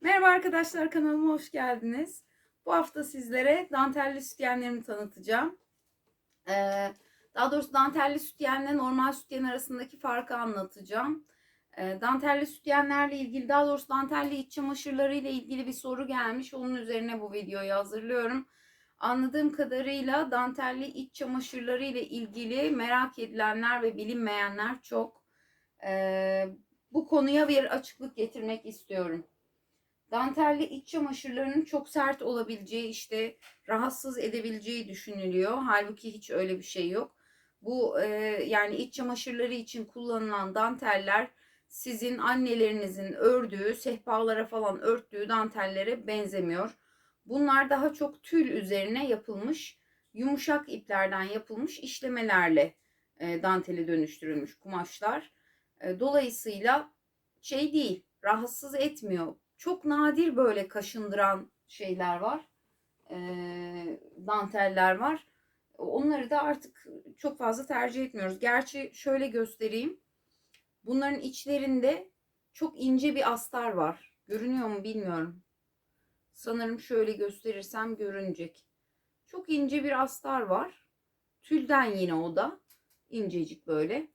Merhaba arkadaşlar kanalıma hoş geldiniz. Bu hafta sizlere dantelli sütyenlerimi tanıtacağım. Ee, daha doğrusu dantelli sütyenle normal sütyen arasındaki farkı anlatacağım. Ee, dantelli sütyenlerle ilgili daha doğrusu dantelli iç çamaşırları ile ilgili bir soru gelmiş. Onun üzerine bu videoyu hazırlıyorum. Anladığım kadarıyla dantelli iç çamaşırları ile ilgili merak edilenler ve bilinmeyenler çok. Ee, bu konuya bir açıklık getirmek istiyorum. Dantelli iç çamaşırlarının çok sert olabileceği işte rahatsız edebileceği düşünülüyor. Halbuki hiç öyle bir şey yok. Bu e, yani iç çamaşırları için kullanılan danteller sizin annelerinizin ördüğü sehpalara falan örttüğü dantellere benzemiyor. Bunlar daha çok tül üzerine yapılmış yumuşak iplerden yapılmış işlemelerle e, dantele dönüştürülmüş kumaşlar. E, dolayısıyla şey değil rahatsız etmiyor çok nadir böyle kaşındıran şeyler var. E, danteller var. Onları da artık çok fazla tercih etmiyoruz. Gerçi şöyle göstereyim. Bunların içlerinde çok ince bir astar var. Görünüyor mu bilmiyorum. Sanırım şöyle gösterirsem görünecek. Çok ince bir astar var. Tülden yine o da. incecik böyle.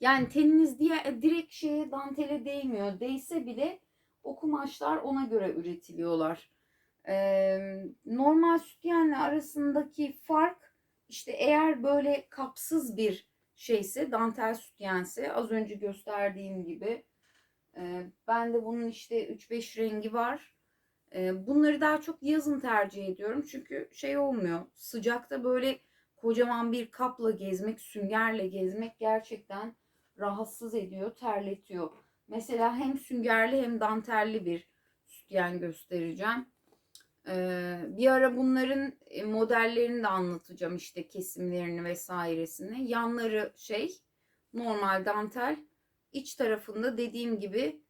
Yani teniniz diye direkt şeye dantele değmiyor. Değse bile o kumaşlar ona göre üretiliyorlar. Ee, normal sütyenle arasındaki fark işte eğer böyle kapsız bir şeyse dantel sütyense az önce gösterdiğim gibi e, ben de bunun işte 3-5 rengi var. E, bunları daha çok yazın tercih ediyorum. Çünkü şey olmuyor. Sıcakta böyle kocaman bir kapla gezmek, süngerle gezmek gerçekten rahatsız ediyor, terletiyor. Mesela hem süngerli hem dantelli bir sütyen göstereceğim. Ee, bir ara bunların e, modellerini de anlatacağım işte kesimlerini vesairesini. Yanları şey normal dantel. İç tarafında dediğim gibi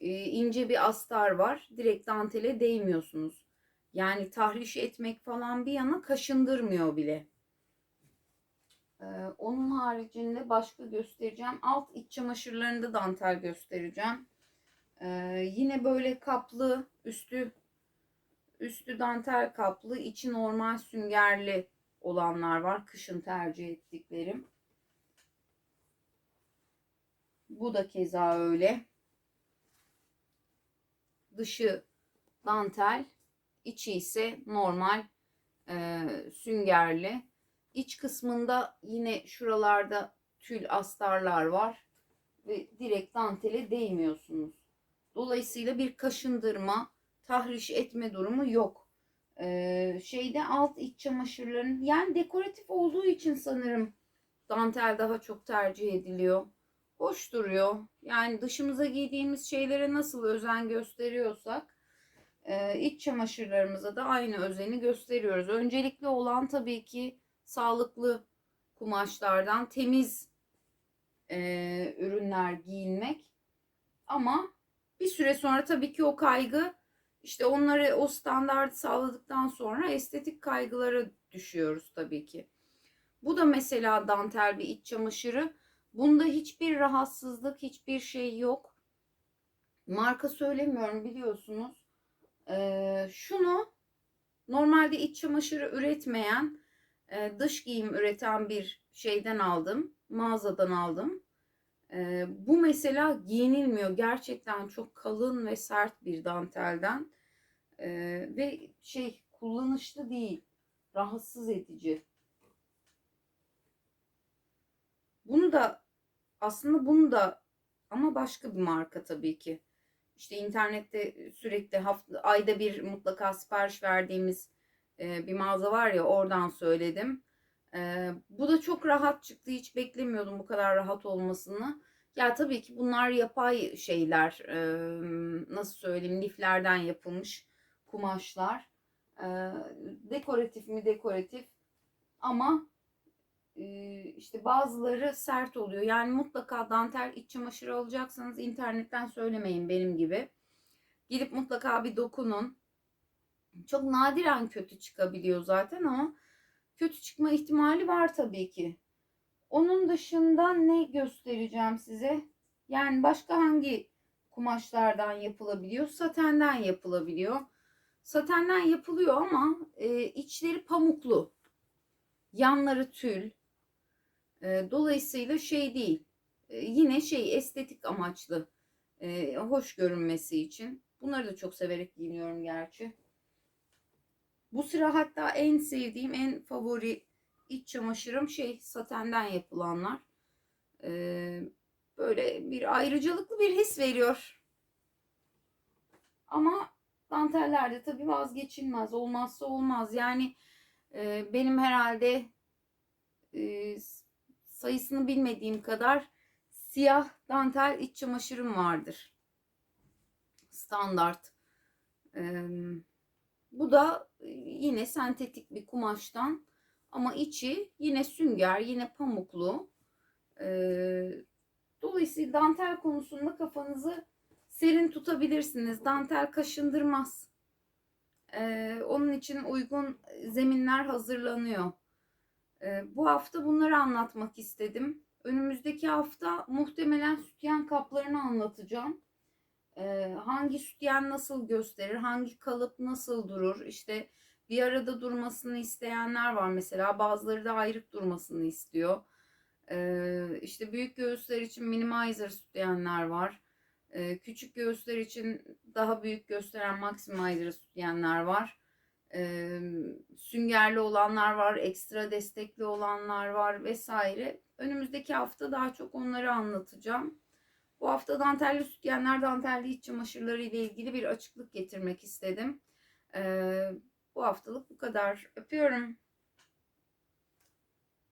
e, ince bir astar var. Direkt dantele değmiyorsunuz. Yani tahriş etmek falan bir yana kaşındırmıyor bile. Ee, onun haricinde başka göstereceğim. Alt iç çamaşırlarında dantel göstereceğim. Ee, yine böyle kaplı, üstü üstü dantel kaplı, içi normal süngerli olanlar var. Kışın tercih ettiklerim. Bu da keza öyle. Dışı dantel, içi ise normal e, süngerli. İç kısmında yine şuralarda tül astarlar var ve direkt dantele değmiyorsunuz. Dolayısıyla bir kaşındırma, tahriş etme durumu yok. Ee, şeyde alt iç çamaşırların yani dekoratif olduğu için sanırım dantel daha çok tercih ediliyor. Hoş duruyor. Yani dışımıza giydiğimiz şeylere nasıl özen gösteriyorsak e, iç çamaşırlarımıza da aynı özeni gösteriyoruz. Öncelikli olan tabii ki sağlıklı kumaşlardan temiz e, ürünler giyinmek. Ama bir süre sonra tabii ki o kaygı işte onları o standartı sağladıktan sonra estetik kaygılara düşüyoruz tabii ki. Bu da mesela dantel bir iç çamaşırı. Bunda hiçbir rahatsızlık, hiçbir şey yok. Marka söylemiyorum biliyorsunuz. Ee, şunu normalde iç çamaşırı üretmeyen e, dış giyim üreten bir şeyden aldım. Mağazadan aldım. E, bu mesela giyinilmiyor. Gerçekten çok kalın ve sert bir dantelden. E, ve şey kullanışlı değil. Rahatsız edici. Bunu da aslında bunu da ama başka bir marka tabii ki. İşte internette sürekli hafta, ayda bir mutlaka sipariş verdiğimiz e, bir mağaza var ya oradan söyledim. E, bu da çok rahat çıktı. Hiç beklemiyordum bu kadar rahat olmasını. Ya tabii ki bunlar yapay şeyler. E, nasıl söyleyeyim liflerden yapılmış kumaşlar. dekoratif mi dekoratif ama işte bazıları sert oluyor. Yani mutlaka dantel iç çamaşırı alacaksanız internetten söylemeyin benim gibi. Gidip mutlaka bir dokunun. Çok nadiren kötü çıkabiliyor zaten ama kötü çıkma ihtimali var tabii ki. Onun dışında ne göstereceğim size? Yani başka hangi kumaşlardan yapılabiliyor. Satenden yapılabiliyor. Satenden yapılıyor ama e, içleri pamuklu. Yanları tül. E, dolayısıyla şey değil. E, yine şey estetik amaçlı. E, hoş görünmesi için. Bunları da çok severek giyiniyorum gerçi. Bu sıra hatta en sevdiğim, en favori iç çamaşırım şey satenden yapılanlar. Ee, böyle bir ayrıcalıklı bir his veriyor. Ama dantellerde tabii vazgeçilmez. Olmazsa olmaz. Yani e, benim herhalde e, sayısını bilmediğim kadar siyah dantel iç çamaşırım vardır. Standart. Ee, bu da e, yine sentetik bir kumaştan ama içi yine sünger, yine pamuklu. Ee, dolayısıyla dantel konusunda kafanızı serin tutabilirsiniz. Dantel kaşındırmaz. Ee, onun için uygun zeminler hazırlanıyor. Ee, bu hafta bunları anlatmak istedim. Önümüzdeki hafta muhtemelen sütyen kaplarını anlatacağım. Hangi sütyen nasıl gösterir, hangi kalıp nasıl durur, işte bir arada durmasını isteyenler var mesela. Bazıları da ayrık durmasını istiyor. İşte büyük göğüsler için minimizer sütyenler var. Küçük göğüsler için daha büyük gösteren maximizer sütyenler var. Süngerli olanlar var, ekstra destekli olanlar var vesaire. Önümüzdeki hafta daha çok onları anlatacağım. Bu hafta dantelli sütyenler, dantelli iç çamaşırları ile ilgili bir açıklık getirmek istedim. Ee, bu haftalık bu kadar. Öpüyorum.